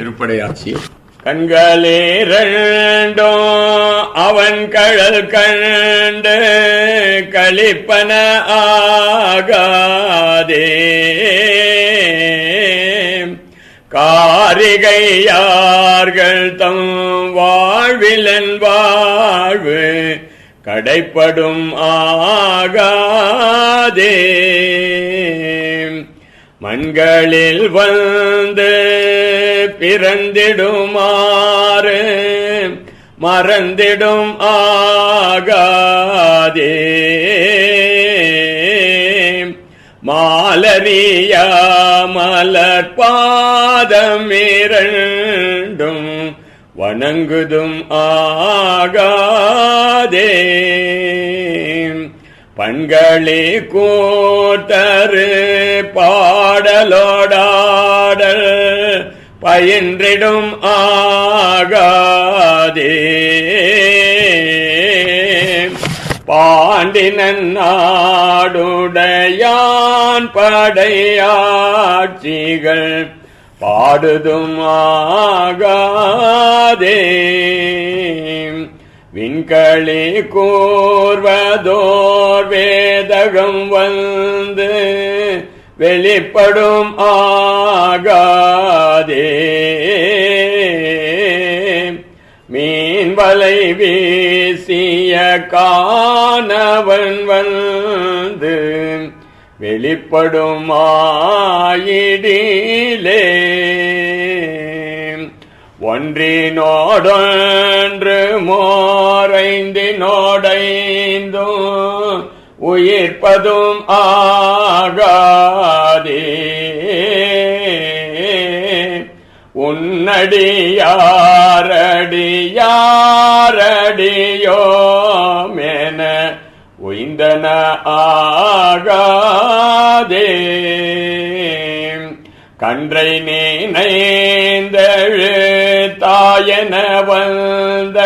திருப்படையாட்சி. கண்களேரண்டோ அவன் கழல் கண்டு கழிப்பன ஆகாதே. காரிகையார்கள் தம் வாழ்விலன் வாழ்வு கடைப்படும் ஆகாதே. மண்களில் வந்து பிறந்திடுமாறு மறந்திடும் ஆகாதே. மாலரிய மலர்பாதமிரண்டும் வணங்குதும் ஆகாதே. பண்களே கூத்தரு பாடலோடாடல் பயின்றிடும் ஆகாதே. பாண்டினன் நாடுடையான் படையாட்சிகள் பாடுதும் ஆகாதே. விண்களே கூர்வதோர் வேதகம் வந்து வெளிப்படும் ஆகாதே. மீன்வலை வீசிய காணவன் வந்து வெளிப்படும் ஆயிடிலே. ஒன்றினோடொன்று மோரைந்தினோடைந்தும் உயிர்ப்பதும் ஆகாதே. உன்னடியாரடியாரடியோ மேன உய்ந்தன ஆகாதே. கன்றை நீந்தழு தாயன வந்த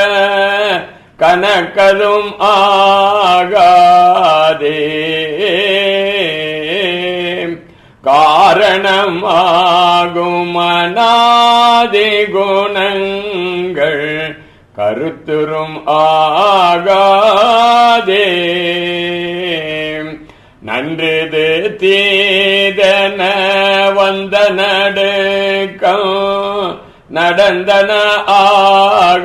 கனக்கதும் ஆகாதே. காரணமாகும் அநாதி குணங்கள் கருத்துரும் ஆகாதே. நன்றிது தீதன வந்த நடுக்கம் நடந்தன ஆகாதே.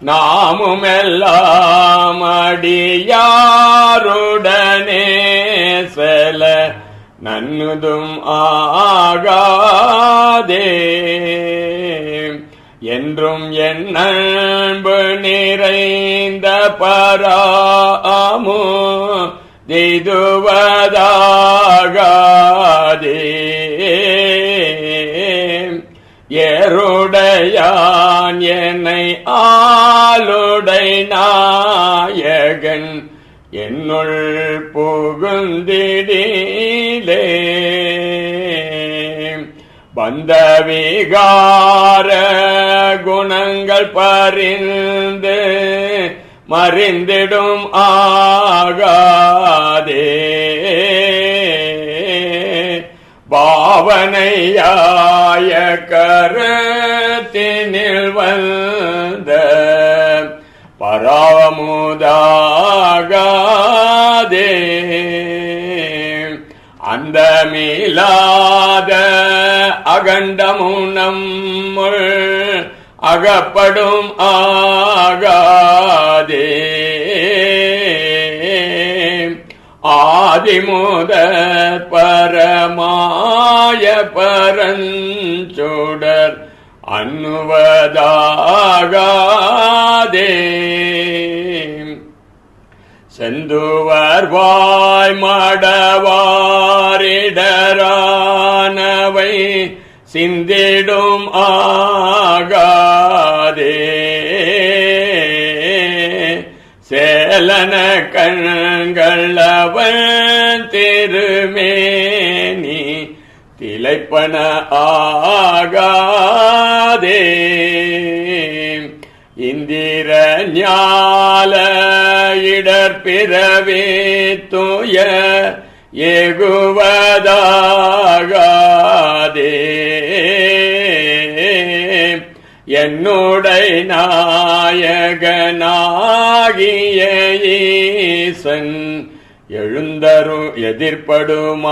நாமும் எல்லாம் அடியாருடனே செல நன்னுதும் ஆகாதே. என்றும் என் நிறைந்த பராமோ திதுவதாகாதே எருடையான் என்னை ஆளுடை நாயகன். என்னுள் புகுந்திடிலே. வந்த விகார குணங்கள் பறிந்து மறிந்திடும் ஆகாதே பாவனையாய கரத்தினில் வந்த பராமுதாகாதே. அந்த மீளாத அகண்டமும் நம்முள் அகப்படும் ஆகா ஆதிமுத பரமாய பரஞ்சுடர் அன்னுவதாகாதே. செந்துவர் வாய் மடவாரிடரானவை சிந்திடும் ஆகா கண்ணன கண்களவன் திருமேனி திளைப்பன ஆகாதே. இந்திர ஞால இடர் பிறவே துய ஏகுவதாக என்னுடை நாயகனாகிய ஈசன் எழுந்தரு எதிர்படுமாயிடிலே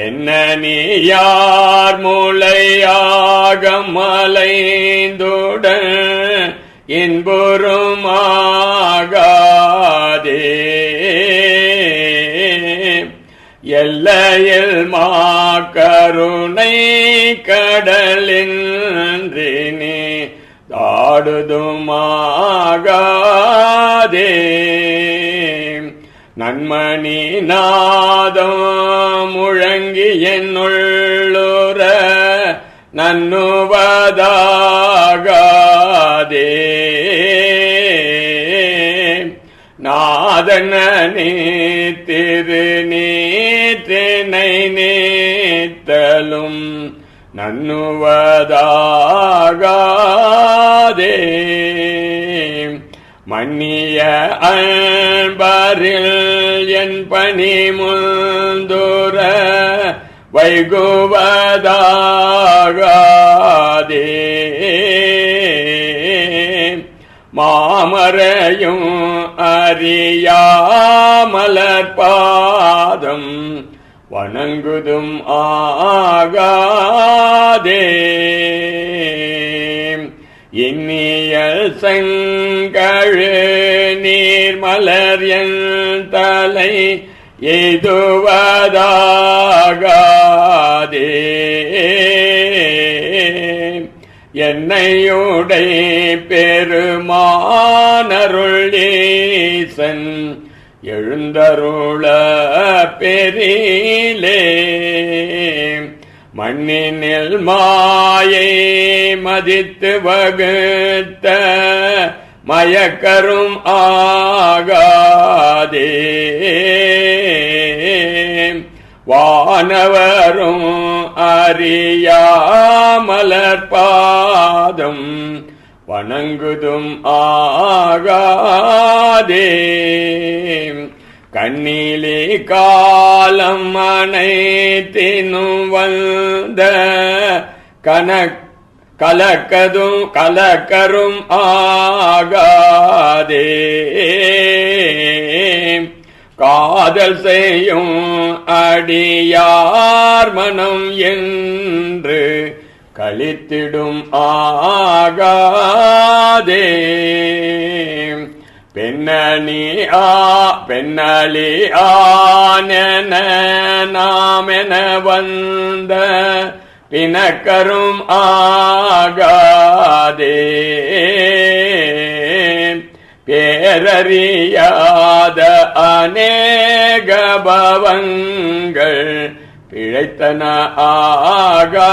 என்ன நீ யார் மூளையாக மலைந்துடன் இன்புறுமாகாதே எல்லையில் மாக்கருணை கடலின் நீ தாடுதுமாகாதே நன்மணி நாதம் முழங்கி என்னுள்ளுற நன்னுவா அதனே திரு நீற்றினை நீத்தலும் நன்னுவதாகாதே மன்னிய அன்பரில் என் பணி முந்துர வைகுவதாகாதே. மாமரையும் அறியாமலர் பாதம் வணங்குதும் ஆகாதே. இன்னியல் செங்கழு நீர்மலர் என் தலை எதுவதாகாதே என்னையுடை பெருமானருளீசன் எழுந்தருள பெரிலே. மண்ணினில் மாயை மதித்து வகுத்த மயக்கரும் ஆகாதே. வானவரும் அறியாமலர் பாதம் வணங்குதும் ஆகாதே. கண்ணிலே காலம் அனைத்தினும் வந்த கனக் கலக்கதும் கலக்கரும் ஆகாதே. காதல் செய்யும் அடியார் மனம் என்று கழித்திடும் ஆகாதே. பெண்ணணி ஆ பெண்ணலி ஆனென நாமென வந்த பிணக்கரும் ஆகாதே. பேரறியாத அநேக பவங்கள் பிழைத்தன ஆகாதே.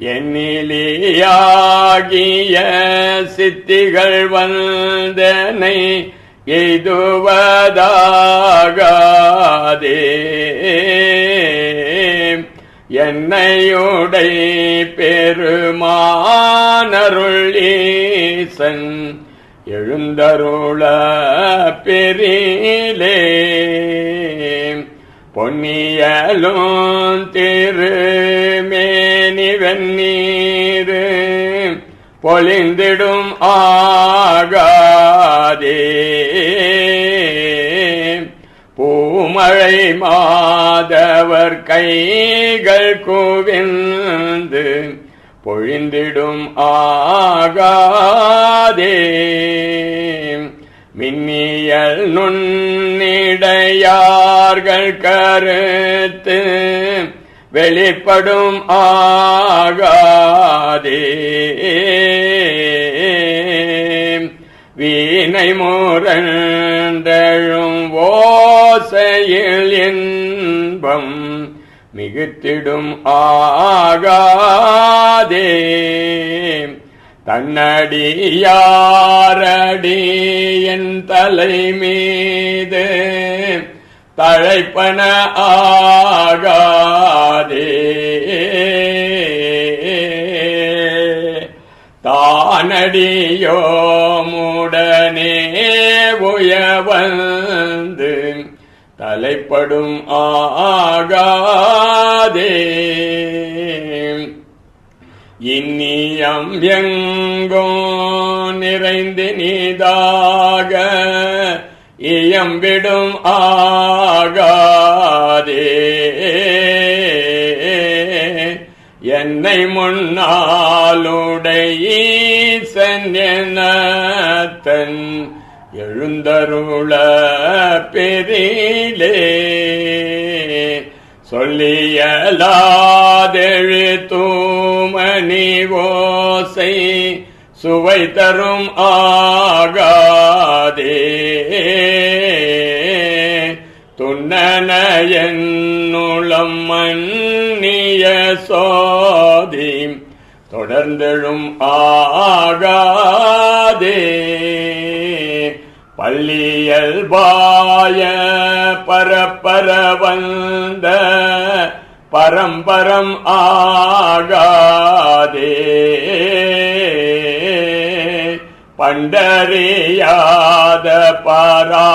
எண்ணிலியாகிய சித்திகள் வந்தனை எய்துவதாகாதே. என்னையுடை பெருமானருளீசன் எழுந்தருள பெரிலே. பொன்னியலும் திருமேனி வெந்நீரு பொலிந்திடும் ஆகாதே. மழை மாதவர் கைகள் குவிந்து பொழிந்திடும் ஆகாதே. மின்னியல் நுண்ணிடையார்கள் கருத்து வெளிப்படும் ஆகாதே. வீணை முரண்டழும் ஓசையில் இன்பம் மிகுத்திடும் ஆகாதே. தன்னடியாரடி என் தலை மீது தழைப்பன ஆகாதே. தானடியோமுடனே உயவன் தலைப்படும் ஆகாதே. இன்னியம் எங்கோ நிறைந்து நீதாக இயம்பிடும் ஆகாதே. என்னை முன்னாளுடைய ஈசன் எனத்தன் எழுந்தருள பெரிலே. சொல்லியலாதெழு தூமணி ஓசை சுவை தரும் ஆகாதே. துண்ணன என்னுளம் மன்னிய சோதி தொடர்ந்தெழும் ஆகா பள்ளியல்பாய பரப்பர வந்த பரம்பரம் ஆகாதே. பண்டறியாத பரானுபவங்கள்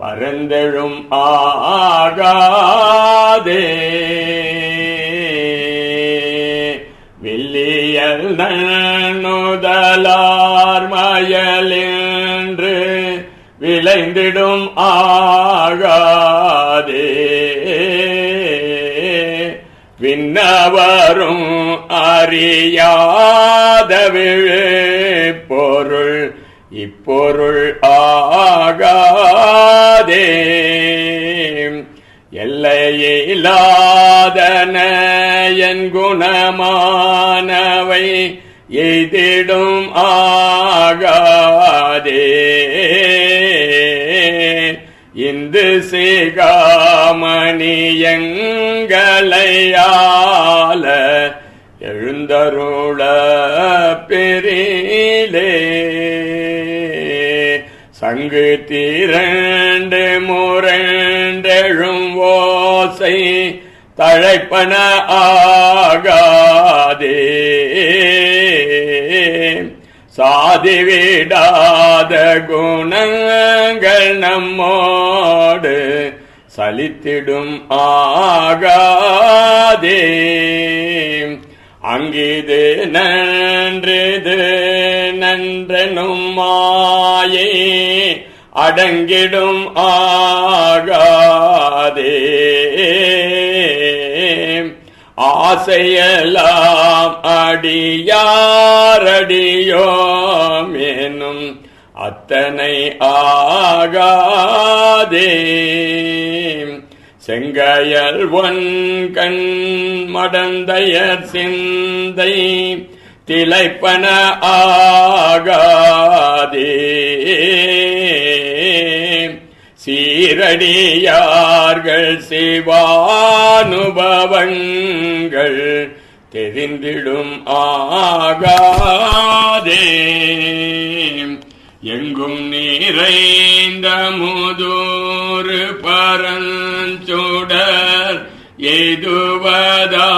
பரந்தெழும் ஆகாதே. யாரும் அறியாதவிழு பொருள் இப்பொருள் ஆகாதே. எல்லையிலாதன என் குணமானவை எய்திடும் ஆகாதே. இந்து சிகாமணியங்களையால எழுந்தருள பெரிலே. சங்கு திரண்டு முரண்டெழும் ஓசை தழைப்பன ஆகாதே. சாதி விடாத குணங்கள் நம்மோடு சலித்திடும் ஆகாதே. அங்கிது நன்றிது நன்றனும் மாயே அடங்கிடும் ஆகாதே. ஆசையெல்லாம் அடியாரடியோம் எனும் அத்தனை ஆகாதே. செங்கையல் ஒன் கண் மடந்தையர் சிந்தை திளைப்பன ஆகாதே. சீரடியார்கள் சிவானுபவங்கள் தெரிந்திடும் ஆகாதே. எங்கும் நீரைந்த முதூறு பரஞ்சூடர் எதுவதா